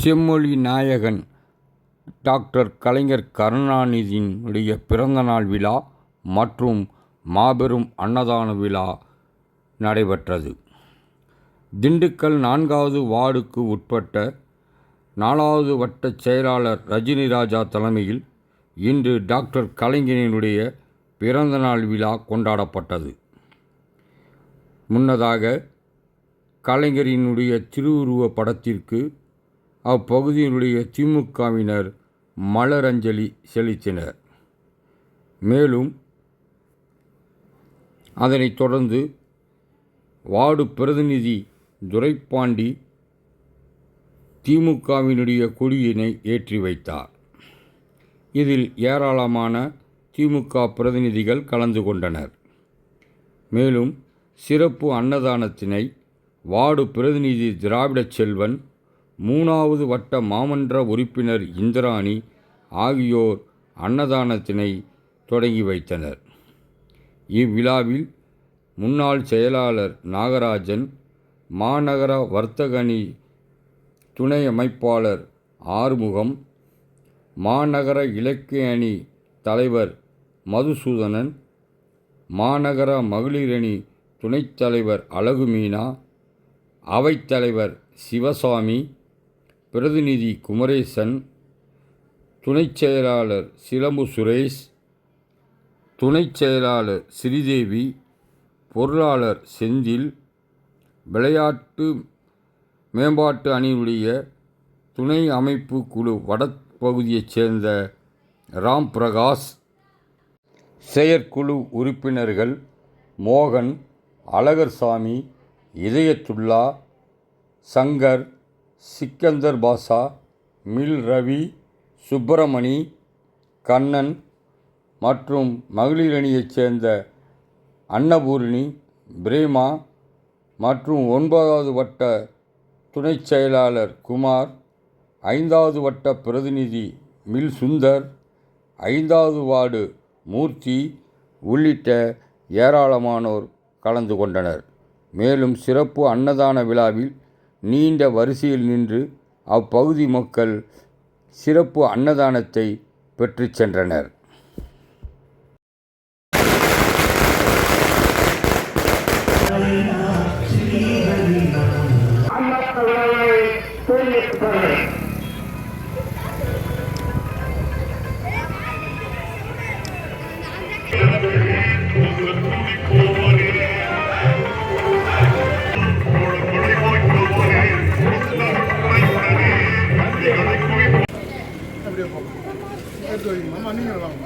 செம்மொழி நாயகன் டாக்டர் கலைஞர் கருணாநிதியினுடைய பிறந்தநாள் விழா மற்றும் மாபெரும் அன்னதான விழா நடைபெற்றது. திண்டுக்கல் நான்காவது வார்டுக்கு உட்பட்ட நாலாவது வட்ட செயலாளர் ரஜினி ராஜா தலைமையில் இன்று டாக்டர் கலைஞரினுடைய பிறந்தநாள் விழா கொண்டாடப்பட்டது. முன்னதாக கலைஞரினுடைய திருவுருவ படத்திற்கு அப்பகுதியினுடைய திமுகவினர் மலரஞ்சலி செலுத்தினர். மேலும் அதனைத் தொடர்ந்து வார்டு பிரதிநிதி துரைப்பாண்டி திமுகவினுடைய கொடியினை ஏற்றி வைத்தார். இதில் ஏராளமான திமுக பிரதிநிதிகள் கலந்து கொண்டனர். மேலும் சிறப்பு அன்னதானத்தினை வார்டு பிரதிநிதி திராவிடச் செல்வன் மூணாவது வட்ட மாமன்ற உறுப்பினர் இந்திராணி ஆகியோர் அன்னதானத்தினை தொடங்கி வைத்தனர். இவ்விழாவில் முன்னாள் செயலாளர் நாகராஜன் மாநகர வர்த்தக அணி துணை அமைப்பாளர் ஆறுமுகம் மாநகர இலக்கிய அணி தலைவர் மதுசூதனன் மாநகர மகளிர் அணி துணைத் தலைவர் அழகுமீனா அவைத்தலைவர் சிவசாமி பிரதிநிதி குமரேசன் துணைச் செயலாளர் சிலம்பு சுரேஷ் துணைச் செயலாளர் ஸ்ரீதேவி பொருளாளர் செந்தில் விளையாட்டு மேம்பாட்டு அணியினுடைய துணை அமைப்பு குழு வடப்பகுதியைச் சேர்ந்த ராம் பிரகாஷ் செயற்குழு உறுப்பினர்கள் மோகன் அழகர்சாமி இதயத்துல்லா சங்கர் சிக்கந்தர் பாஷா மில் ரவி சுப்பிரமணி கண்ணன் மற்றும் மகளிர் அணியைச் சேர்ந்த அன்னபூரணி பிரேமா மற்றும் ஒன்பதாவது வட்ட துணைச் செயலாளர் குமார் ஐந்தாவது வட்ட பிரதிநிதி மில் சுந்தர் ஐந்தாவது வார்டு மூர்த்தி உள்ளிட்ட ஏராளமானோர் கலந்து கொண்டனர். மேலும் சிறப்பு அன்னதான விழாவில் நீண்ட வரிசையில் நின்று அப்பகுதி மக்கள் சிறப்பு அன்னதானத்தை பெற்றுச் சென்றனர் Thank you. ẹ̀dọ̀ ìmọ̀ máa níyàn láwọn.